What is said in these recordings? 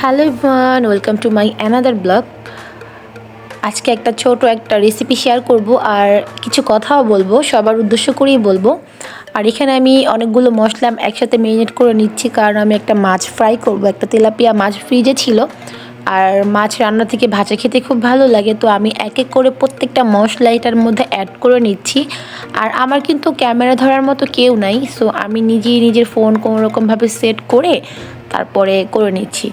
Hello Ivan welcome to my another blog আজকে একটা ছোট একটা রেসিপি শেয়ার করব আর কিছু কথাও বলব, সবার উদ্দেশ্য করেই বলব। আর এখানে আমি অনেকগুলো মশলা একসাথে মেরিনেট করে নিচ্ছি, কারণ আমি একটা মাছ ফ্রাই করব, একটা তেলাপিয়া মাছ ফ্রিজে ছিল। আর মাছ রান্না থেকে ভাজা খেতে খুব ভালো লাগে, তো আমি এক এক করে প্রত্যেকটা মশলা এটার মধ্যে অ্যাড করে নিচ্ছি। আর আমার কিন্তু ক্যামেরা ধরার মতো কেউ নাই সো আমি নিজেই নিজের ফোন কোনো রকমভাবে সেট করে তারপরে করে নিচ্ছি।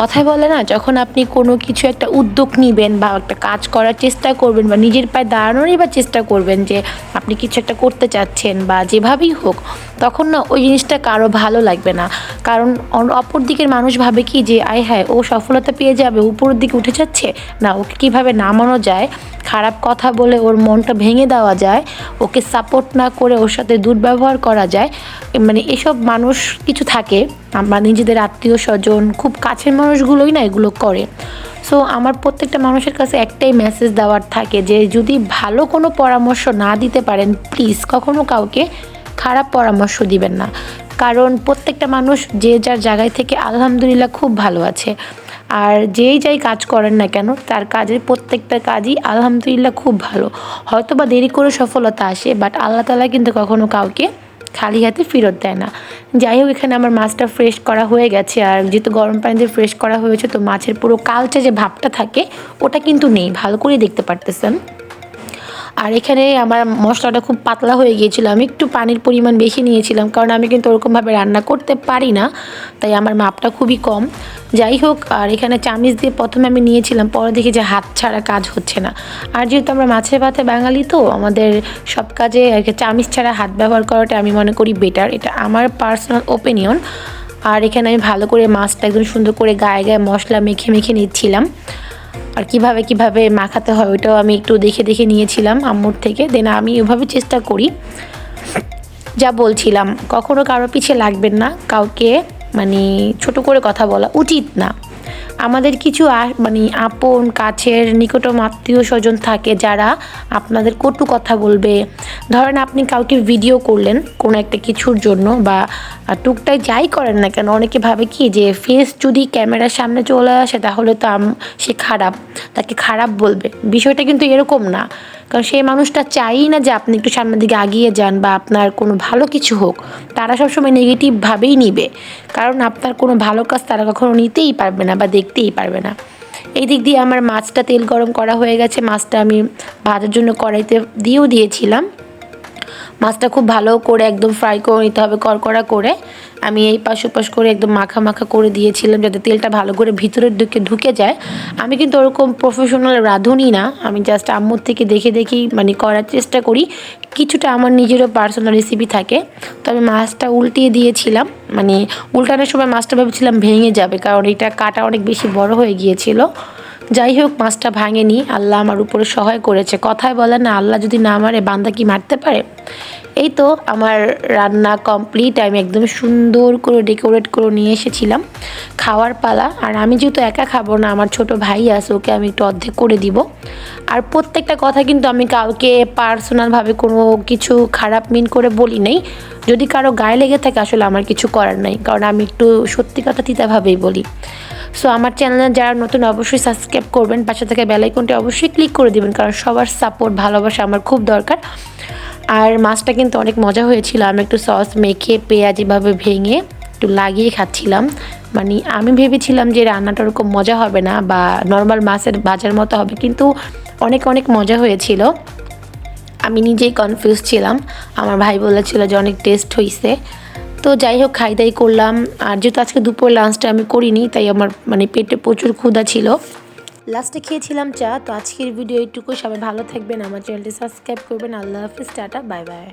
কথায় বলে না, যখন আপনি কোনো কিছু একটা উদ্যোগ নেবেন বা একটা কাজ করার চেষ্টা করবেন বা নিজের পায়ে দাঁড়ানোরই বা চেষ্টা করবেন যে আপনি কিছু একটা করতে চাচ্ছেন বা যেভাবেই হোক, তখন না ওই জিনিসটা কারও ভালো লাগবে না। কারণ অপর দিকের মানুষ ভাবে কি যে, আয় হ্যাঁ ও সফলতা পেয়ে যাবে, উপরের দিকে উঠে যাচ্ছে? না, ওকে কীভাবে নামানো যায়? খারাপ কথা বলে ওর মনটা ভেঙে দেওয়া যায়, ওকে সাপোর্ট না করে ওর সাথে দুর্ব্যবহার করা যায় মানে এসব মানুষ কিছু থাকে, আমরা নিজেদের আত্মীয় স্বজন, খুব কাছের মানুষগুলোই না এগুলো করে। সো আমার প্রত্যেকটা মানুষের কাছে একটাই মেসেজ দেওয়ার থাকে যে, যদি ভালো কোনো পরামর্শ না দিতে পারেন প্লিজ কখনো কাউকে খারাপ পরামর্শ দিবেন না। কারণ প্রত্যেকটা মানুষ যে যার জায়গায় থেকে আলহামদুলিল্লাহ খুব ভালো আছে। আর যেই যাই কাজ করেন না কেন, তার কাজের প্রত্যেকটা কাজই আলহামদুলিল্লাহ খুব ভালো। হয়তো বা দেরি করে সফলতা আসে বাট আল্লাহ তালা কিন্তু কখনো কাউকে খালি হাতে ফেরত দেয় না। যাই হোক, এখানে আমার মাছটা ফ্রেশ করা হয়ে গেছে, আর যেহেতু গরম পানিতে ফ্রেশ করা হয়েছে, তো মাছের পুরো কালচে যে ভাবটা থাকে, ওটা কিন্তু নেই। ভালো করে দেখতে পারতেছেন। আর এখানে আমার মশলাটা খুব পাতলা হয়ে গিয়েছিল। আমি একটু পানির পরিমাণ বেশি নিয়েছিলাম, কারণ আমি কিন্তু ওরকমভাবে রান্না করতে পারি না, তাই আমার মাপটা খুবই কম। যাই হোক, আর এখানে চামিচ দিয়ে প্রথমে আমি নিয়েছিলাম, পরে দেখি যে হাত ছাড়া কাজ হচ্ছে না। আর যেহেতু আমরা মাছের ভাতে বাঙালি তো, আমাদের সব কাজে চামিচ ছাড়া হাত ব্যবহার করাটা আমি মনে করি বেটার এটা আমার পার্সোনাল ওপিনিয়ন আর এখানে আমি ভালো করে মাছটা একদম সুন্দর করে গায়ে গায়ে মশলা মেখে মেখে নিচ্ছিলাম। আর কীভাবে কীভাবে মাখাতে হয় ওইটাও আমি একটু দেখে দেখে নিয়েছিলাম আম্মুর থেকে। দেন আমি ওভাবে চেষ্টা করি। যা বলছিলাম, কখনো কারও পিছিয়ে লাগবেন না, কাউকে মানে ছোট করে কথা বলা উচিত না। আমাদের কিছু মানে আপন, কাছের, নিকটম আত্মীয় স্বজন থাকে যারা আপনাদের কটু কথা বলবে। ধরেন আপনি কাউকে ভিডিও করলেন কোনো একটা কিছুর জন্য বা টুকটাই যাই করেন না কেন, অনেকে ভাবে কি যে ফেস যদি ক্যামেরার সামনে চলে আসে তাহলে তো সে খারাপ, তাকে খারাপ বলবে। বিষয়টা কিন্তু এরকম না। কারণ সেই মানুষটা চাই না যে আপনি একটু সামনের দিকে আগিয়ে যান বা আপনার কোনো ভালো কিছু হোক। তারা সবসময় নেগেটিভভাবেই নিবে। কারণ আপনার কোনো ভালো কাজ তারা কখনো নিতেই পারবে না বা দেখতেই পারবে না। এই দিক দিয়ে আমার মাছটা তেল গরম করা হয়ে গেছে। মাছটা আমি ভাজার জন্য কড়াইতে দিয়েও দিয়েছিলাম। মাছটা খুব ভালো করে একদম ফ্রাই করে নিতে হবে, কড়কড়া করে। আমি এই পাশ ওপাশ করে একদম মাখা মাখা করে দিয়েছিলাম যাতে তেলটা ভালো করে ভিতরের দিকে ঢুকে যায়। আমি কিন্তু ওরকম প্রফেশনাল রাঁধুনি না। আমি জাস্ট আম্মুর থেকে দেখে দেখি মানে করার চেষ্টা করি। কিছুটা আমার নিজেরও পার্সোনাল রেসিপি থাকে। তো আমি মাছটা উল্টিয়ে দিয়েছিলাম। মানে উল্টানোর সময় মাছটা ভেবেছিলাম ভেঙে যাবে, কারণ এটা কাটা অনেক বেশি বড় হয়ে গিয়েছিল। যাই হোক মাছটা ভাঙেনি। আল্লাহ আমার উপরে সহায় করেছে। কথায় বলে না, আল্লাহ যদি না মারে, বান্দা কি মারতে পারে? এই তো আমার রান্না কমপ্লিট আমি একদম সুন্দর করে ডেকোরেট করে নিয়ে এসেছিলাম খাওয়ার পালা। আর আমি যেহেতু একা খাব না, আমার ছোট ভাই আছে, ওকে আমি একটু অর্ধেক করে দিব। আর প্রত্যেকটা কথা কিন্তু আমি কাউকে পার্সোনালভাবে কোনো কিছু খারাপ মিন করে বলি নাই। যদি কারও গায়ে লেগে থাকে, আসলে আমার কিছু করার নাই। কারণ আমি একটু সত্যি কথা তিতাভাবেই বলি। সো আমার চ্যানেলে যারা নতুন, অবশ্যই সাবস্ক্রাইব করবেন। পাশে থেকে বেলাইকনটি অবশ্যই ক্লিক করে দিবেন, কারণ সবার সাপোর্ট ভালোবাসা আমার খুব দরকার। আর মাছটা কিন্তু অনেক মজা হয়েছিল। আমি একটু সস মেখে, পেঁয়াজ এভাবে ভেঙে একটু লাগিয়ে খাচ্ছিলাম। মানে আমি ভেবেছিলাম যে রান্নাটা ওরকম মজা হবে না, বা নর্মাল মাছের বাজার মতো হবে, কিন্তু অনেক অনেক মজা হয়েছিল। আমি নিজেই কনফিউজ ছিলাম। আমার ভাই বলেছিল যে অনেক টেস্ট হয়েছে তো যাই হোক খাই দাই করলাম। আর যেহেতু আজকে দুপুর লাঞ্চটা আমি করিনি, তাই আমার মানে পেটে প্রচুর ক্ষুধা ছিল। লাস্টে খেয়েছিলাম চা। তো আজকের ভিডিও এইটুকু সবাই ভালো থাকবেন। আমার চ্যানেলটি সাবস্ক্রাইব করবেন। আল্লাহ হাফিজ। Tata bye bye